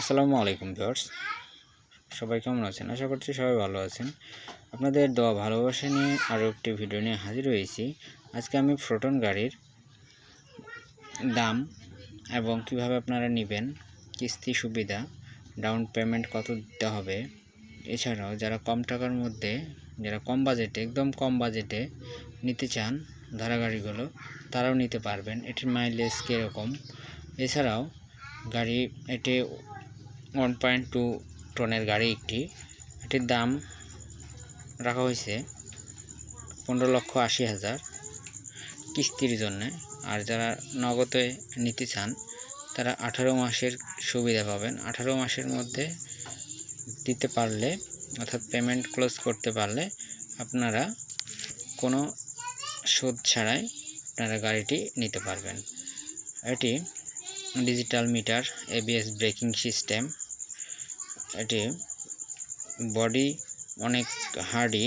আসসালামু আলাইকুম ভিউয়ার্স। সবাই কেমন আছেন? আশা করছি সবাই ভালো আছেন। আপনাদের দোয়া ভালোবাসা নিয়ে আরও একটি ভিডিও নিয়ে হাজির হয়েছি। আজকে আমি ফ্রোটন গাড়ির দাম এবং কীভাবে আপনারা নেবেন, কিস্তি সুবিধা ডাউন পেমেন্ট কত দিতে হবে, এছাড়াও যারা কম টাকার মধ্যে, যারা কম বাজেটে একদম কম বাজেটে নিতে চান ধারা গাড়িগুলো, তারাও নিতে পারবেন। এটির মাইলেজ কীরকম? এছাড়াও গাড়ি, এটি ওয়ান পয়েন্ট টু টনের গাড়ি একটি। এটির দাম রাখা হয়েছে পনেরো লক্ষ আশি হাজার। কিস্তির জন্যে। আর যারা নগদে নিতে চান, তারা আঠারো মাসের সুবিধা পাবেন। আঠারো মাসের মধ্যে দিতে পারলে, অর্থাৎ পেমেন্ট ক্লোজ করতে পারলে, আপনারা কোনো সুদ ছাড়াই আপনারা গাড়িটি নিতে পারবেন। এটি digital meter ABS braking system এটি বডি অনেক হার্ডি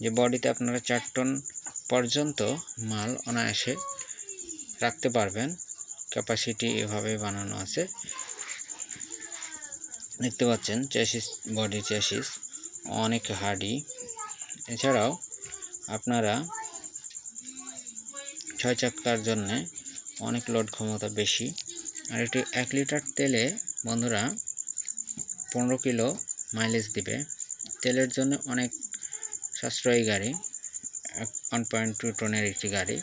যে বডিতে আপনারা চার টন পর্যন্ত মাল অনায়াসে রাখতে পারবেন। ক্যাপাসিটি এভাবে বানানো আছে। দেখতে পাচ্ছেন চ্যাসিস বডি চ্যাসিস অনেক হার্ডি এছাড়াও আপনারা ছয় চাকার জন্যে অনেক লোড ক্ষমতা বেশি। আর এটি এক লিটার তেলে বন্ধুরা পনেরো কিলো মাইলেজ দিবে। তেলের জন্য অনেক সাশ্রয়ী গাড়ি ওয়ান পয়েন্ট টু টনের একটি গাড়ি।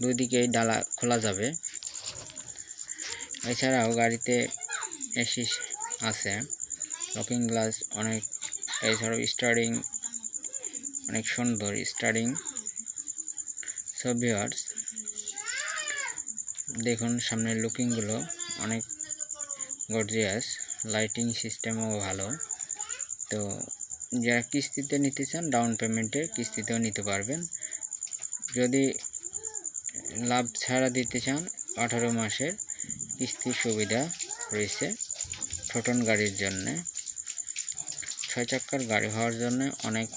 দুই দিকেই ডালা খোলা যাবে। এছাড়াও গাড়িতে এসি আছে লকিং গ্লাস অনেক, এছাড়াও স্টারিং অনেক সুন্দর স্টারিং সো দেখুন সামনের লুকিংগুলো অনেক গর্জিয়াস লাইটিং সিস্টেমও ভালো। তো যারা কিস্তিতে নিতে চান ডাউন পেমেন্টে কিস্তিতেও নিতে পারবেন। যদি লাভ ছাড়া দিতে চান, আঠারো মাসের কিস্তির সুবিধা রয়েছে ছোটন গাড়ির জন্যে। ছয় চাক্কার গাড়ি হওয়ার জন্য অনেক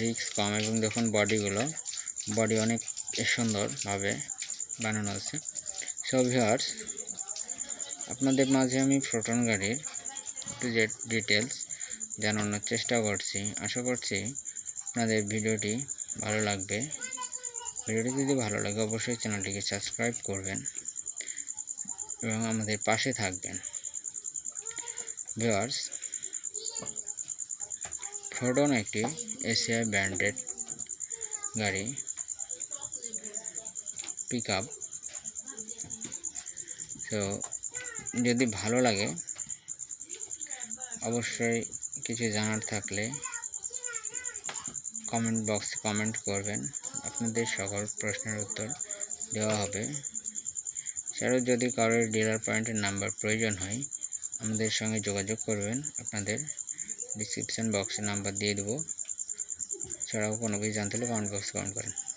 রিক্স কম এবং দেখুন বডিগুলো বডি অনেক সুন্দরভাবে বানানো আছে। সব ভিওয়ার্স আপনাদের মাঝে আমি ফ্রোটন গাড়ির একটু যে ডিটেলস জানানোর চেষ্টা করছি। আশা করছি আপনাদের ভিডিওটি ভালো লাগবে। ভিডিওটি যদি ভালো লাগে, অবশ্যই চ্যানেলটিকে সাবস্ক্রাইব করবেন এবং আমাদের পাশে থাকবেন। ভিওয়ার্স ফ্রোটন একটি এশিয়ায় ব্র্যান্ডেড গাড়ি পিক আপ তো যদি ভালো লাগে, অবশ্যই কিছু জানার থাকলে কমেন্ট বক্সে কমেন্ট করবেন। আপনাদের সকল প্রশ্নের উত্তর দেওয়া হবে। সেটাও যদি কারোর ডিলার পয়েন্টের নাম্বার প্রয়োজন হয়, আমাদের সঙ্গে যোগাযোগ করবেন। আপনাদের ডিসক্রিপশান বক্সে নাম্বার দিয়ে দেবো। ছাড়াও কোনো কিছু জানতে হলে কমেন্ট বক্সে কমেন্ট করেন।